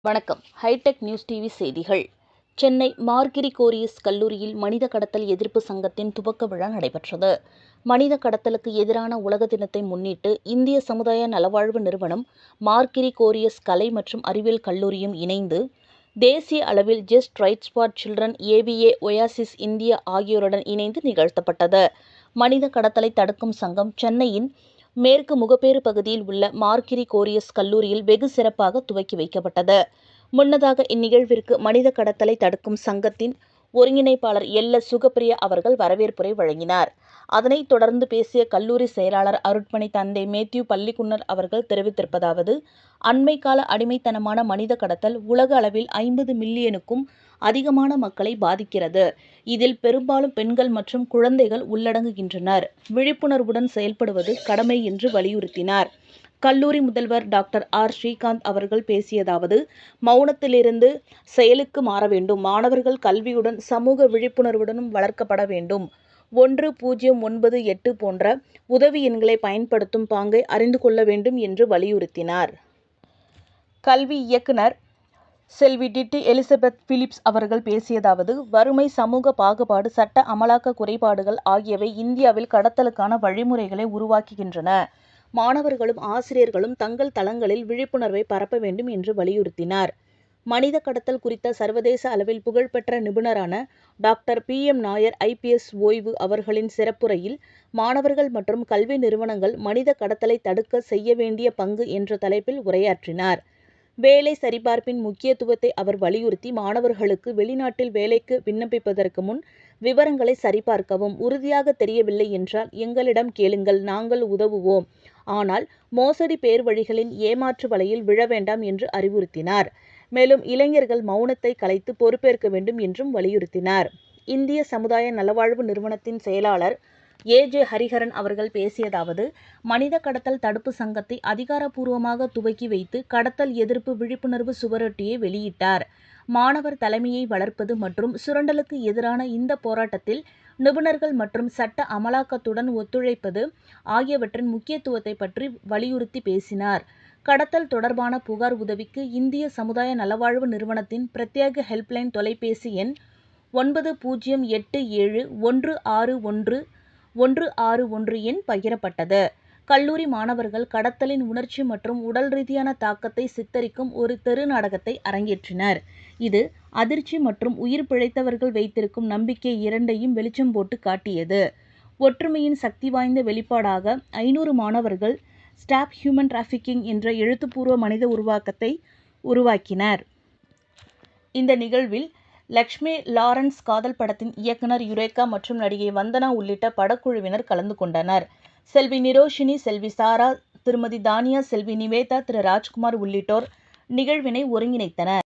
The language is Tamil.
வணக்கம். ஹைடெக் நியூஸ் டிவி செய்திகள். சென்னை மார்கிரி கோரியஸ் கல்லூரியில் மனித கடத்தல் எதிர்ப்பு சங்கத்தின் துவக்க விழா நடைபெற்றது. மனித கடத்தலுக்கு எதிரான உலக தினத்தை முன்னிட்டு இந்திய சமுதாய நலவாழ்வு நிறுவனம் மார்கிரி கோரியஸ் கலை மற்றும் அறிவியல் கல்லூரியும் இணைந்து தேசிய அளவில் Just Rights for Children AVA Oasis India ஆகியோருடன் இணைந்து நிகழ்த்தப்பட்டது. மனித கடத்தலை தடுக்கும் சங்கம் சென்னையின் மேற்கு முகப்பேறு பகுதியில் உள்ள மார்கிரி கோரியஸ் கல்லூரியில் வெகு சிறப்பாக துவக்கி வைக்கப்பட்டது. முன்னதாக இந்நிகழ்விற்கு மனித கடத்தலை தடுக்கும் சங்கத்தின் ஒருங்கிணைப்பாளர் எல்ல சுகப்பிரியா அவர்கள் வரவேற்புரை வழங்கினார். அதனைத் தொடர்ந்து பேசிய கல்லூரி செயலாளர் அருட்மணி தந்தை மேத்யூ பள்ளிக்குன்னர் அவர்கள் தெரிவித்திருப்பதாவது அண்மை கால அடிமைத்தனமான மனித கடத்தல் உலக அளவில் ஐம்பது மில்லியனுக்கும் அதிகமான மக்களை பாதிக்கிறது. இதில் பெரும்பாலும் பெண்கள் மற்றும் குழந்தைகள் உள்ளடங்குகின்றனர். விழிப்புணர்வுடன் செயல்படுவது கடமை என்று வலியுறுத்தினார். கல்லூரி முதல்வர் டாக்டர் ஆர். ஸ்ரீகாந்த் அவர்கள் பேசியதாவது மௌனத்திலிருந்து செயலுக்கு மாற வேண்டும். மாணவர்கள் கல்வியுடன் சமூக விழிப்புணர்வுடனும் வளர்க்கப்பட வேண்டும். ஒன்று பூஜ்ஜியம் ஒன்பது எட்டு போன்ற உதவி எண்களை பயன்படுத்தும் பாங்கை அறிந்து கொள்ள வேண்டும் என்று வலியுறுத்தினார். கல்வி இயக்குனர் செல்வி டிட்டி எலிசபெத் பிலிப்ஸ் அவர்கள் பேசியதாவது வறுமை சமூக பாகுபாடு சட்ட அமலாக்க குறைபாடுகள் ஆகியவை இந்தியாவில் கடத்தலுக்கான வழிமுறைகளை உருவாக்குகின்றன. மாணவர்களும் ஆசிரியர்களும் தங்கள் தளங்களில் விழிப்புணர்வை பரப்ப வேண்டும் என்று வலியுறுத்தினார். மனித கடத்தல் குறித்த சர்வதேச அளவில் புகழ்பெற்ற நிபுணரான doctor P. M. Nair IPS ஓய்வு அவர்களின் சிறப்புரையில் மாணவர்கள் மற்றும் கல்வி நிறுவனங்கள் மனித கடத்தலை தடுக்க செய்ய வேண்டிய பங்கு என்ற தலைப்பில் உரையாற்றினார். வேலை சரிபார்ப்பின் முக்கியத்துவத்தை அவர் வலியுறுத்தி மாணவர்களுக்கு வெளிநாட்டில் வேலைக்கு விண்ணப்பிப்பதற்கு முன் விவரங்களை சரிபார்க்கவும் உறுதியாக தெரியவில்லை என்றால் எங்களிடம் கேளுங்கள் நாங்கள் உதவுவோம். ஆனால் மோசடி பேர் வழிகளின் ஏமாற்று வலையில் விழ வேண்டாம் என்று அறிவுறுத்தினார். மேலும் இளைஞர்கள் மௌனத்தை கலைத்து பொறுப்பேற்க வேண்டும் என்றும் வலியுறுத்தினார். இந்திய சமுதாய நலவாழ்வு நிறுவனத்தின் செயலாளர் ஏ. ஜே. ஹரிஹரன் அவர்கள் பேசியதாவது மனித கடத்தல் தடுப்பு சங்கத்தை அதிகாரப்பூர்வமாக துவக்கி வைத்து கடத்தல் எதிர்ப்பு விழிப்புணர்வு சுவரொட்டியை வெளியிட்டார். மாணவர் தலைமையை வளர்ப்பது மற்றும் சுரண்டலுக்கு எதிரான இந்த போராட்டத்தில் நிபுணர்கள் மற்றும் சட்ட அமலாக்கத்துடன் ஒத்துழைப்பது ஆகியவற்றின் முக்கியத்துவத்தை பற்றி வலியுறுத்தி பேசினார். கடத்தல் தொடர்பான புகார் உதவிக்கு இந்திய சமுதாய நலவாழ்வு நிறுவனத்தின் பிரத்யேக ஹெல்ப்லைன் தொலைபேசி எண் ஒன்பது பூஜ்ஜியம் எட்டு ஏழு ஒன்று ஆறு ஒன்று ஒன்று ஆறு ஒன்று எண் பகிரப்பட்டது. கல்லூரி மாணவர்கள் கடத்தலின் உணர்ச்சி மற்றும் உடல் ரீதியான தாக்கத்தை சித்தரிக்கும் ஒரு தெரு நாடகத்தை அரங்கேற்றினர். இது அதிர்ச்சி மற்றும் உயிர் பிழைத்தவர்கள் வைத்திருக்கும் நம்பிக்கை இரண்டையும் வெளிச்சம் போட்டு காட்டியது. ஒற்றுமையின் சக்தி வாய்ந்த வெளிப்பாடாக ஐநூறு மாணவர்கள் ஸ்டாப் ஹியூமன் டிராஃபிக்கிங் என்ற எழுத்துப்பூர்வ மனித உருவாக்கத்தை உருவாக்கினர். இந்த நிகழ்வில் லக்ஷ்மி லாரன்ஸ் காதல் படத்தின் இயக்குனர் யுரேகா மற்றும் நடிகை வந்தனா உள்ளிட்ட படக்குழுவினர் கலந்து கொண்டனர். செல்வி நிரோஷினி செல்வி சாரா திருமதி தானியா செல்வி நிவேதா திரு. ராஜ்குமார் உள்ளிட்டோர் நிகழ்வினை ஒருங்கிணைத்தனர்.